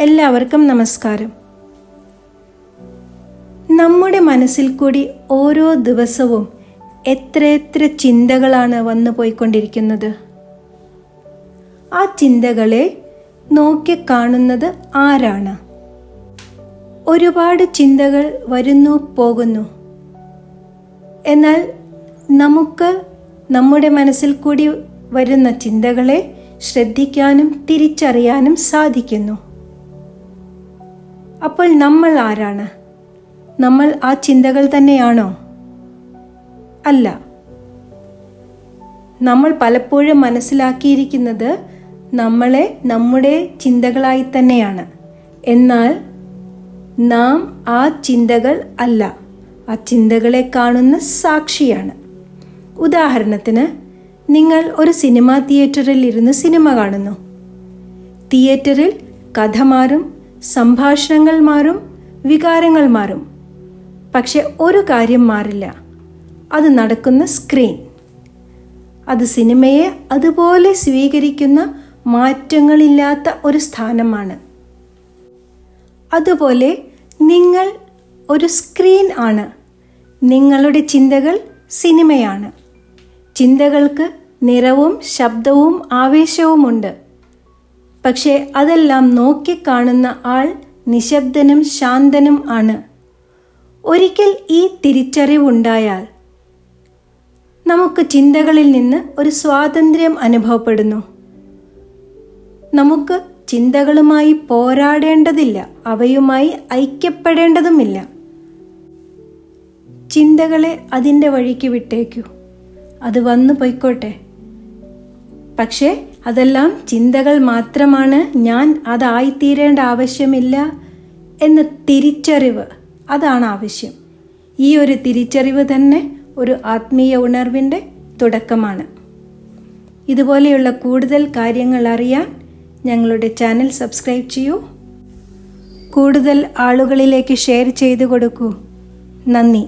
എല്ലാവർക്കും നമസ്കാരം. നമ്മുടെ മനസ്സിൽ കൂടി ഓരോ ദിവസവും എത്രയെത്ര ചിന്തകളാണ് വന്നു പോയിക്കൊണ്ടിരിക്കുന്നത്. ആ ചിന്തകളെ നോക്കിക്കാണുന്നത് ആരാണ്? ഒരുപാട് ചിന്തകൾ വരുന്നു പോകുന്നു. എന്നാൽ നമുക്ക് നമ്മുടെ മനസ്സിൽ കൂടി വരുന്ന ചിന്തകളെ ശ്രദ്ധിക്കാനും തിരിച്ചറിയാനും സാധിക്കുന്നു. അപ്പോൾ നമ്മൾ ആരാണ്? നമ്മൾ ആ ചിന്തകൾ തന്നെയാണോ? അല്ല. നമ്മൾ പലപ്പോഴും മനസ്സിലാക്കിയിരിക്കുന്നത് നമ്മളെ നമ്മുടെ ചിന്തകളായി തന്നെയാണ്. എന്നാൽ നാം ആ ചിന്തകൾ അല്ല. ആ ചിന്തകളെ കാണുന്ന സാക്ഷിയാണ്. ഉദാഹരണത്തിന് നിങ്ങൾ ഒരു സിനിമാ തിയേറ്ററിൽ ഇരുന്ന് സിനിമ കാണുന്നു. തിയേറ്ററിൽ കഥ മാറും സംഭാഷണങ്ങൾ മാറും വികാരങ്ങൾ മാറും. പക്ഷെ ഒരു കാര്യം മാറില്ല. അത് നടക്കുന്ന സ്ക്രീൻ. അത് സിനിമയെ അതുപോലെ സ്വീകരിക്കുന്ന മാറ്റങ്ങളില്ലാത്ത ഒരു സ്ഥാനമാണ്. അതുപോലെ നിങ്ങൾ ഒരു സ്ക്രീൻ ആണ്. നിങ്ങളുടെ ചിന്തകൾ സിനിമയാണ്. ചിന്തകൾക്ക് നിറവും ശബ്ദവും ആവേശവുമുണ്ട്. പക്ഷേ അതെല്ലാം നോക്കിക്കാണുന്ന ആൾ നിശബ്ദനും ശാന്തനും ആണ്. ഒരിക്കൽ ഈ തിരിച്ചറിവുണ്ടായാൽ നമുക്ക് ചിന്തകളിൽ നിന്ന് ഒരു സ്വാതന്ത്ര്യം അനുഭവപ്പെടുന്നു. നമുക്ക് ചിന്തകളുമായി പോരാടേണ്ടതില്ല അവയുമായി ഐക്യപ്പെടേണ്ടതുമില്ല. ചിന്തകളെ അതിന്റെ വഴിക്ക് വിട്ടേക്കൂ. അത് വന്നു പൊയ്ക്കോട്ടെ. പക്ഷേ അതെല്ലാം ചിന്തകൾ മാത്രമാണ്. ഞാൻ അതായിത്തീരേണ്ട ആവശ്യമില്ല എന്ന തിരിച്ചറിവ്. അതാണ് ആവശ്യം. ഈ ഒരു തിരിച്ചറിവ് തന്നെ ഒരു ആത്മീയ ഉണർവിന്റെ തുടക്കമാണ്. ഇതുപോലെയുള്ള കൂടുതൽ കാര്യങ്ങൾ അറിയാൻ ഞങ്ങളുടെ ചാനൽ സബ്സ്ക്രൈബ് ചെയ്യൂ. കൂടുതൽ ആളുകളിലേക്ക് ഷെയർ ചെയ്തു കൊടുക്കൂ. നന്ദി.